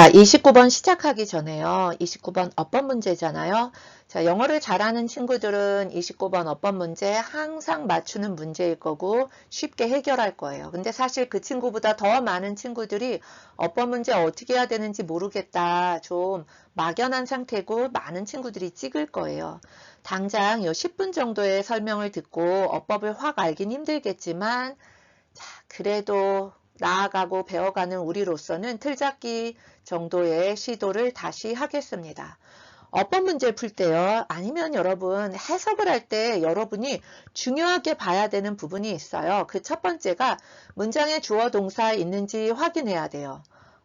자, 29번 시작하기 전에요. 29번 어법 문제잖아요. 자, 영어를 잘하는 친구들은 29번 어법 문제 항상 맞추는 문제일 거고 쉽게 해결할 거예요. 근데 사실 그 친구보다 더 많은 친구들이 어법 문제 어떻게 해야 되는지 모르겠다. 좀 막연한 상태고 많은 친구들이 찍을 거예요. 당장 요 10분 정도의 설명을 듣고 어법을 확 알긴 힘들겠지만 자, 그래도 나아가고 배워가는 우리로서는 틀잡기 정도의 시도를 다시 하겠습니다. 어법 문제 풀 때요. 아니면 여러분 해석을 할 때 여러분이 중요하게 봐야 되는 부분이 있어요. 그 첫 번째가 문장에 주어 동사 있는지 확인해야 돼요.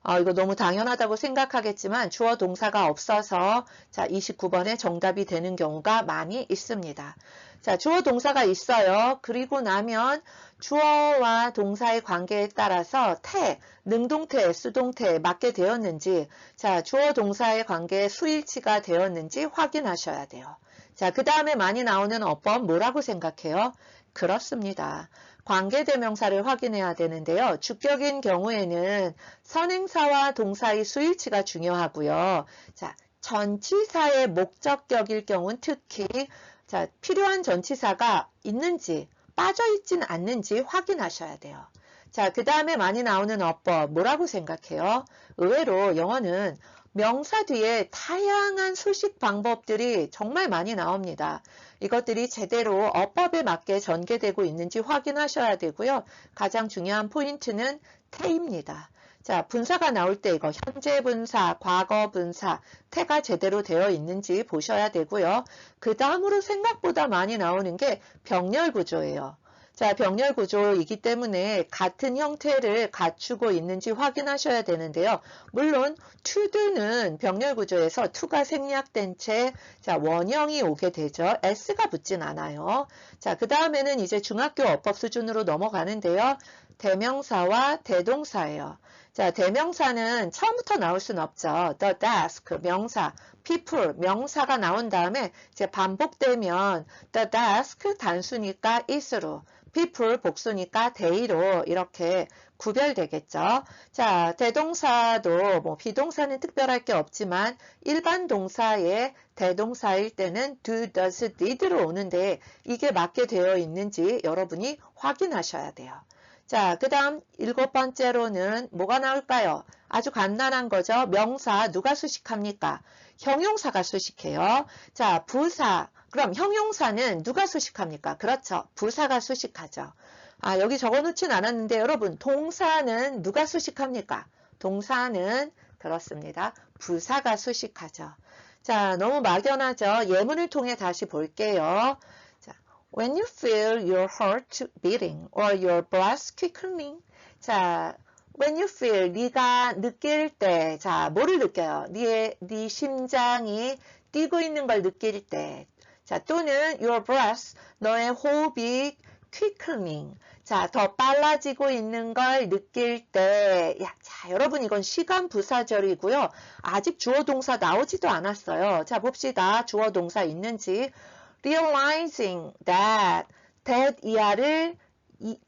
아, 이거 너무 당연하다고 생각하겠지만 주어 동사가 없어서 자 29번에 정답이 되는 경우가 많이 있습니다. 자 주어 동사가 있어요. 그리고 나면 주어와 동사의 관계에 따라서 태, 능동태, 수동태 맞게 되었는지 자 주어 동사의 관계에 수일치가 되었는지 확인하셔야 돼요. 자 그 다음에 많이 나오는 어법 뭐라고 생각해요? 그렇습니다. 관계대명사를 확인해야 되는데요. 주격인 경우에는 선행사와 동사의 수일치가 중요하고요. 자, 전치사의 목적격일 경우는 특히 자, 필요한 전치사가 있는지 빠져있진 않는지 확인하셔야 돼요. 자, 그 다음에 많이 나오는 어법 뭐라고 생각해요? 의외로 영어는 명사 뒤에 다양한 수식 방법들이 정말 많이 나옵니다. 이것들이 제대로 어법에 맞게 전개되고 있는지 확인하셔야 되고요. 가장 중요한 포인트는 태입니다. 자, 분사가 나올 때 이거 현재 분사, 과거 분사, 태가 제대로 되어 있는지 보셔야 되고요. 그 다음으로 생각보다 많이 나오는 게 병렬 구조예요. 자, 병렬 구조이기 때문에 같은 형태를 갖추고 있는지 확인하셔야 되는데요. 물론 to도는 병렬 구조에서 to가 생략된 채 자, 원형이 오게 되죠. s가 붙진 않아요. 자, 그 다음에는 이제 중학교 어법 수준으로 넘어가는데요. 대명사와 대동사예요. 자, 대명사는 처음부터 나올 수는 없죠. The desk, 명사, people, 명사가 나온 다음에 이제 반복되면 the desk 단수니까 is로, people 복수니까 they로 이렇게 구별되겠죠. 자, 대동사도 뭐 비동사는 특별할 게 없지만 일반 동사의 대동사일 때는 do, does, did로 오는데 이게 맞게 되어 있는지 여러분이 확인하셔야 돼요. 자, 그 다음 일곱 번째로는 뭐가 나올까요? 아주 간단한 거죠. 명사 누가 수식합니까? 형용사가 수식해요. 자, 부사. 그럼 형용사는 누가 수식합니까? 그렇죠. 부사가 수식하죠. 아, 여기 적어놓진 않았는데 여러분 동사는 누가 수식합니까? 동사는 그렇습니다. 부사가 수식하죠. 자, 너무 막연하죠. 예문을 통해 다시 볼게요. When you feel your heart beating or your blood quickening. 자, when you feel 네가 느낄 때, 자, 뭐를 느껴요? 네, 네 심장이 뛰고 있는 걸 느낄 때. 자, 또는 your breath, 너의 호흡이 quickening. 자, 더 빨라지고 있는 걸 느낄 때. 야, 자, 여러분 이건 시간 부사절이고요. 아직 주어 동사 나오지도 않았어요. 자, 봅시다. 주어 동사 있는지. Realizing that, that 이하를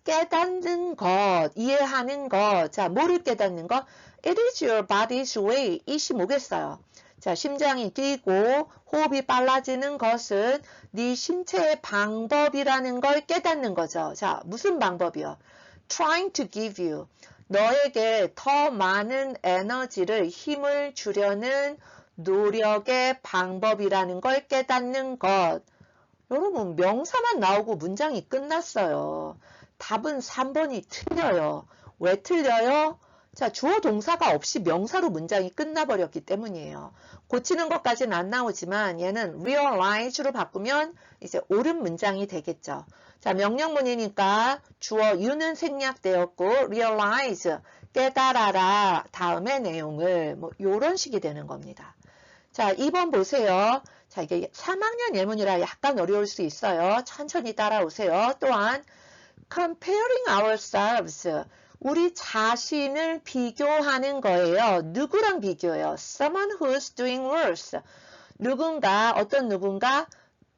깨닫는 것, 이해하는 것. 자, 뭐를 깨닫는 것? It is your body's way. 이시 뭐겠어요? 자, 심장이 뛰고 호흡이 빨라지는 것은 네 신체의 방법이라는 걸 깨닫는 거죠. 자, 무슨 방법이요? Trying to give you. 너에게 더 많은 에너지를 힘을 주려는 노력의 방법이라는 걸 깨닫는 것. 여러분 명사만 나오고 문장이 끝났어요. 답은 3번이 틀려요. 왜 틀려요? 자, 주어 동사가 없이 명사로 문장이 끝나버렸기 때문이에요. 고치는 것까지는 안 나오지만 얘는 realize로 바꾸면 이제 옳은 문장이 되겠죠. 자, 명령문이니까 주어 you는 생략되었고 realize 깨달아라 다음의 내용을 뭐 이런 식이 되는 겁니다. 자, 2번 보세요. 자, 이게 3학년 예문이라 약간 어려울 수 있어요. 천천히 따라오세요. 또한 comparing ourselves 우리 자신을 비교하는 거예요. 누구랑 비교해요? Someone who's doing worse. 누군가, 어떤 누군가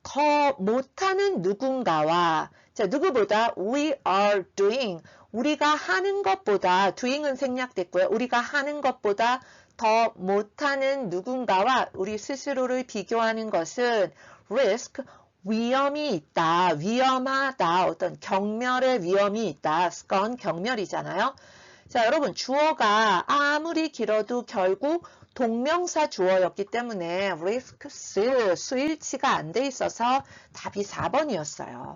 더 못하는 누군가와 자, 누구보다 we are doing 우리가 하는 것보다 doing은 생략됐고요. 우리가 하는 것보다 더 못하는 누군가와 우리 스스로를 비교하는 것은 risk 위험이 있다, 위험하다, 어떤 경멸의 위험이 있다. 스건 경멸이잖아요. 자, 여러분 주어가 아무리 길어도 결국 동명사 주어였기 때문에 risk 수일치가 안 돼 있어서 답이 4번이었어요.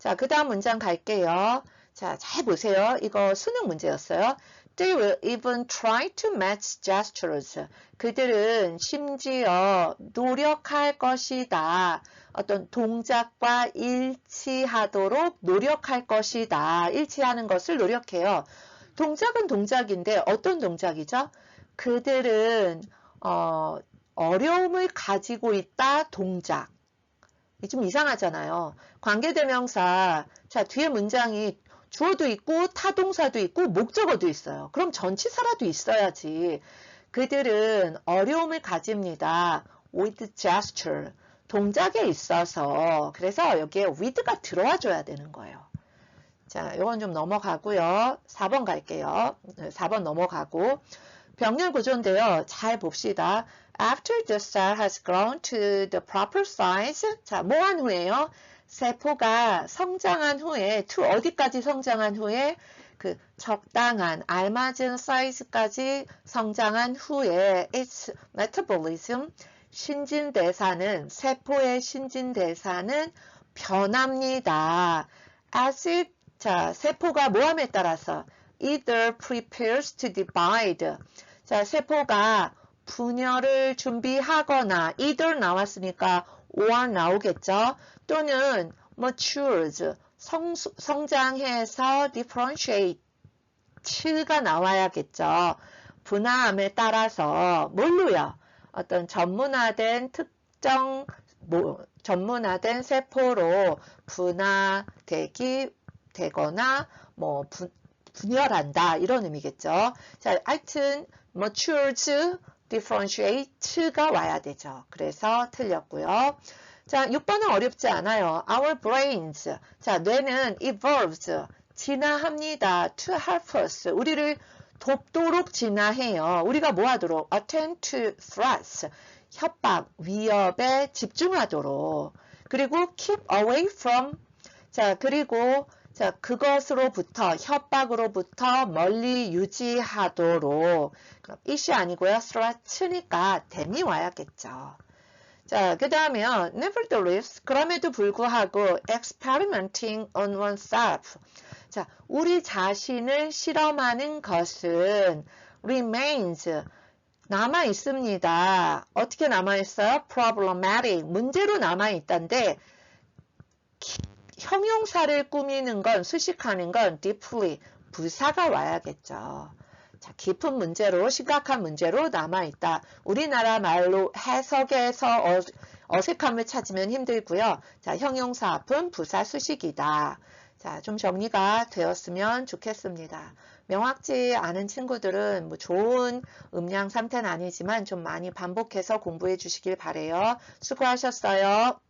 자, 그 다음 문장 갈게요. 자, 잘 보세요. 이거 수능 문제였어요. They will even try to match gestures. 그들은 심지어 노력할 것이다. 어떤 동작과 일치하도록 노력할 것이다. 일치하는 것을 노력해요. 동작은 동작인데 어떤 동작이죠? 그들은 어, 어려움을 가지고 있다. 동작. 좀 이상하잖아요. 관계대명사. 자, 뒤에 문장이 주어도 있고 타동사도 있고 목적어도 있어요. 그럼 전치사라도 있어야지. 그들은 어려움을 가집니다. with gesture. 동작에 있어서 그래서 여기에 with가 들어와 줘야 되는 거예요. 자, 이건 좀 넘어가고요. 4번 갈게요. 4번 넘어가고 병렬 구조인데요. 잘 봅시다. After the cell has grown to the proper size. 자, 뭐 한 후에요? 세포가 성장한 후에 to 어디까지 성장한 후에 그 적당한 알맞은 사이즈까지 성장한 후에 its metabolism 신진대사는 세포의 신진대사는 변합니다. as it 자 세포가 모함에 따라서 either prepares to divide 자 세포가 분열을 준비하거나 either 나왔으니까 or 나오겠죠. 또는 matures 성, 성장해서 differentiate가 나와야겠죠. 분화함에 따라서 뭘로요? 어떤 전문화된 특정 뭐, 전문화된 세포로 분화되기 되거나 뭐 분, 분열한다 이런 의미겠죠. 자, 하여튼 matures differentiate가 와야 되죠. 그래서 틀렸고요. 자, 6번은 어렵지 않아요. Our brains. 자, 뇌는 evolves. 진화합니다. To help us. 우리를 돕도록 진화해요. 우리가 뭐 하도록? attend to threats. 협박, 위협에 집중하도록. 그리고 keep away from. 자, 그리고 자, 그것으로부터, 협박으로부터 멀리 유지하도록. it이 아니고요. threat니까 댐이 와야겠죠. 자, 그 다음에 nevertheless, 그럼에도 불구하고 experimenting on oneself. 자, 우리 자신을 실험하는 것은 remains, 남아 있습니다. 어떻게 남아 있어요? problematic, 문제로 남아 있단데 형용사를 꾸미는 건, 수식하는 건 deeply, 부사가 와야겠죠. 자, 깊은 문제로, 심각한 문제로 남아있다. 우리나라 말로 해석에서 어, 어색함을 찾으면 힘들고요. 자, 형용사 앞은 부사 수식이다. 자, 좀 정리가 되었으면 좋겠습니다. 명확지 않은 친구들은 뭐 좋은 음량 상태는 아니지만 좀 많이 반복해서 공부해 주시길 바래요. 수고하셨어요.